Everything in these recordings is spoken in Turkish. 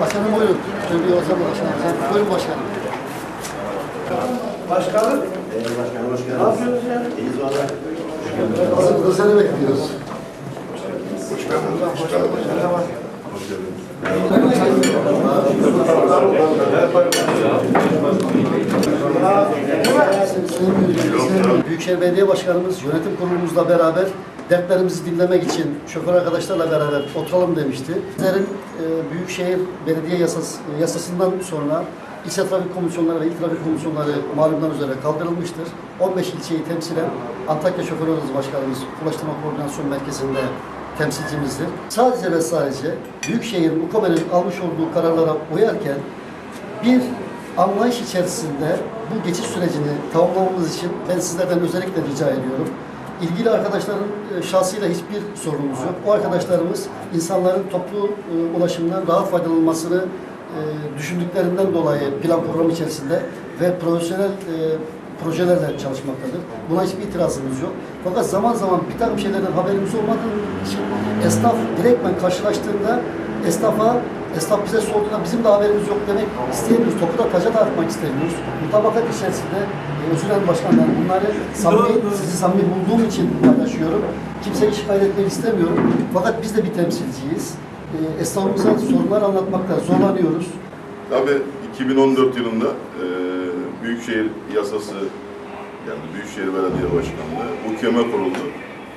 Başkanım buyurun. Şöyle bir yolsam başkanım. Sen- Buyurun başkanım. Başkanım. Başkanım hoş Ne geldiniz. yapıyorsunuz ya? İyiyiz valla. Hazır burada seni bekliyoruz. Merhaba. Sayın Büyükşehir Belediye Başkanımız yönetim kurulumuzla beraber dertlerimizi dinlemek için şoför arkadaşlarla beraber oturalım demişti. Bizlerin e, Büyükşehir Belediye Yasası, yasasından sonra ilçe trafik komisyonları ve il trafik komisyonları malumdan üzere kaldırılmıştır. 15 ilçeyi temsilen Antakya Şoför Odası Başkanımız Ulaştırma Koordinasyon Merkezi'nde temsilcimizdir. Sadece ve sadece Büyükşehir Mukabe'nin almış olduğu kararlara uyarken bir anlayış içerisinde bu geçiş sürecini tamamlamamız için ben sizlerden özellikle rica ediyorum. İlgili arkadaşların e, şahsıyla hiçbir sorunumuz yok. O arkadaşlarımız insanların toplu e, ulaşımdan rahat faydalanmasını e, düşündüklerinden dolayı plan program içerisinde ve profesyonel e, projelerle çalışmaktadır. Buna hiçbir itirazımız yok. Fakat zaman zaman bir takım şeylerden haberimiz olmadığı için esnaf direktmen karşılaştığında esnafa Esnaf bize sorduğunda bizim de haberimiz yok demek isteyemiyoruz. Topu da taca da atmak istemiyoruz. Mutabakat içerisinde e, özür dilerim başkanlar bunları samimi, sizi samimi bulduğum için paylaşıyorum. Kimseyi şikayet etmek istemiyorum. Fakat biz de bir temsilciyiz. E, esnafımıza sorunlar anlatmakta zorlanıyoruz. Tabii 2014 yılında e, Büyükşehir Yasası yani Büyükşehir Belediye Başkanlığı UKM kuruldu.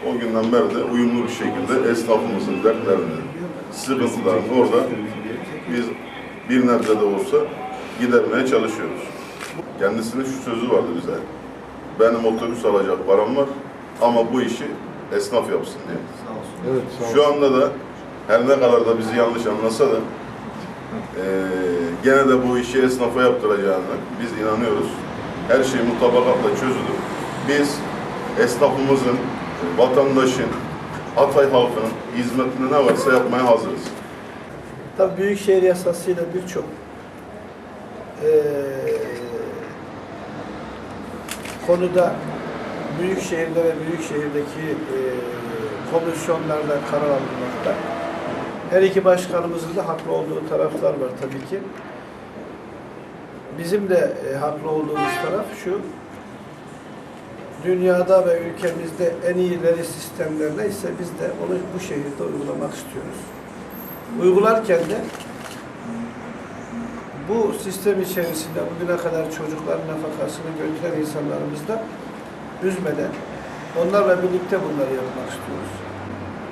O günden beri de uyumlu bir şekilde esnafımızın dertlerini, sıkıntılarını orada biz bir nebze de olsa gidermeye çalışıyoruz. Kendisinin şu sözü vardı bize. Benim otobüs alacak param var ama bu işi esnaf yapsın diye. Şu anda da her ne kadar da bizi yanlış anlasa da ee, gene de bu işi esnafa yaptıracağını biz inanıyoruz. Her şey mutabakatla çözülür. Biz esnafımızın, vatandaşın, Hatay halkının hizmetine ne varsa yapmaya hazırız. Tabii Büyükşehir Yasası'yla birçok eee konuda büyük şehirde ve büyük şehirdeki eee komisyonlarda karar alınmakta. Her iki başkanımızın da haklı olduğu taraflar var tabii ki. Bizim de e, haklı olduğumuz taraf şu, dünyada ve ülkemizde en iyileri sistemler neyse biz de onu bu şehirde uygulamak istiyoruz. Uygularken de bu sistem içerisinde bugüne kadar çocukların nafakasını götüren insanlarımızı da üzmeden onlarla birlikte bunları yapmak istiyoruz.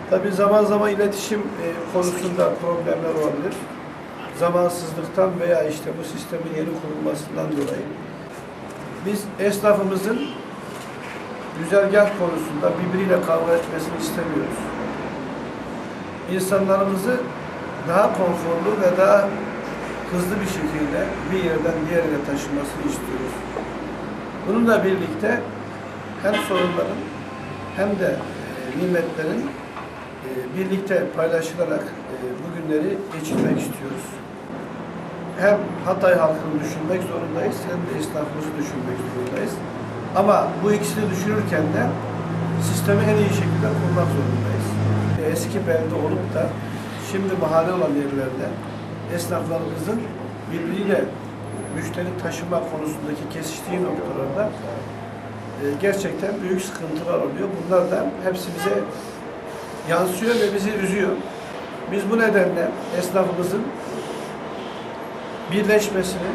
Tabii zaman zaman iletişim e, konusunda problemler olabilir. Zamansızlıktan veya işte bu sistemin yeni kurulmasından dolayı. Biz esnafımızın güzergah konusunda birbiriyle kavga etmesini istemiyoruz. İnsanlarımızı daha konforlu ve daha hızlı bir şekilde bir yerden diğerine taşımasını istiyoruz. Bununla birlikte hem sorunların hem de e, nimetlerin birlikte paylaşılarak e, bu günleri geçirmek istiyoruz. Hem Hatay halkını düşünmek zorundayız hem de esnafımızı düşünmek zorundayız. Ama bu ikisini düşünürken de sistemi en iyi şekilde kurmak zorundayız. E, Eski belde olup da şimdi mahalle olan yerlerde esnaflarımızın birbiriyle müşteri taşıma konusundaki kesiştiği noktalarda e, gerçekten büyük sıkıntılar oluyor. Bunlar da hepsi bize yansıyor ve bizi üzüyor. Biz bu nedenle esnafımızın birleşmesini,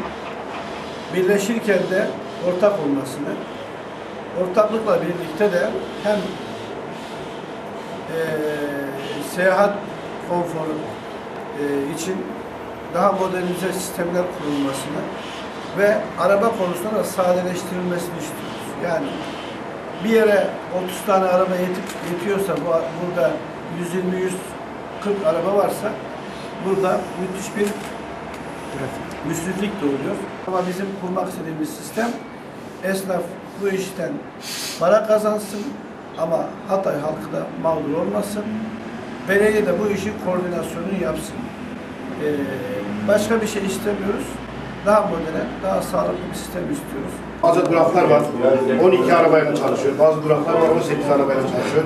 birleşirken de ortak olmasını, ortaklıkla birlikte de hem eee, seyahat konforu eee, için daha modernize sistemler kurulmasını ve araba konusunda da sadeleştirilmesini istiyoruz. Yani bir yere 30 tane araba yetip yetiyorsa bu burada 120 140 araba varsa burada müthiş bir müsriflik de oluyor. Ama bizim kurmak istediğimiz sistem esnaf bu işten para kazansın ama Hatay halkı da mağdur olmasın. Belediye de bu işin koordinasyonunu yapsın. Ee, başka bir şey istemiyoruz. Daha modern, daha sağlıklı bir sistem istiyoruz. Bazı duraklar var. 12 arabayla çalışıyor. Bazı duraklar var 18 arabayla çalışıyor.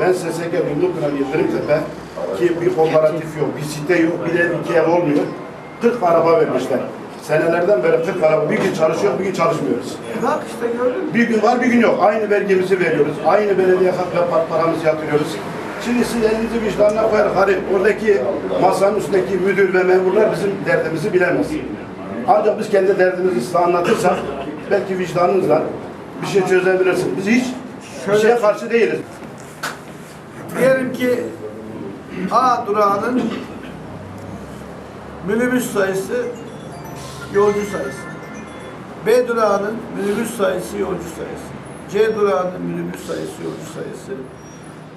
Ben SSK Kral Yıldırım Tepe Buradaki bir kooperatif yok, bir site yok, bir ev iki ev olmuyor. 40 araba vermişler. Senelerden beri 40 araba. Bir gün çalışıyor, bir gün çalışmıyoruz. Bak işte gördün mü? Bir gün var, bir gün yok. Aynı vergimizi veriyoruz. Aynı belediye paramızı yatırıyoruz. Şimdi siz elinizi vicdanına koyarak hani oradaki masanın üstündeki müdür ve memurlar bizim derdimizi bilemez. Ancak biz kendi derdimizi size anlatırsak belki vicdanınızla bir şey çözebilirsiniz. Biz hiç bir şeye karşı değiliz. Diyelim ki A durağının minibüs sayısı, yolcu sayısı. B durağının minibüs sayısı, yolcu sayısı. C durağının minibüs sayısı, yolcu sayısı.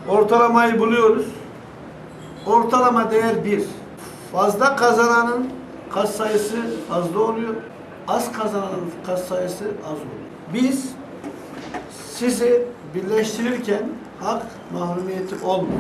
Ortalamayı buluyoruz. Ortalama değer 1. Fazla kazananın kas sayısı fazla oluyor. Az kazananın kas sayısı az oluyor. Biz sizi birleştirirken hak mahrumiyeti olmuyor.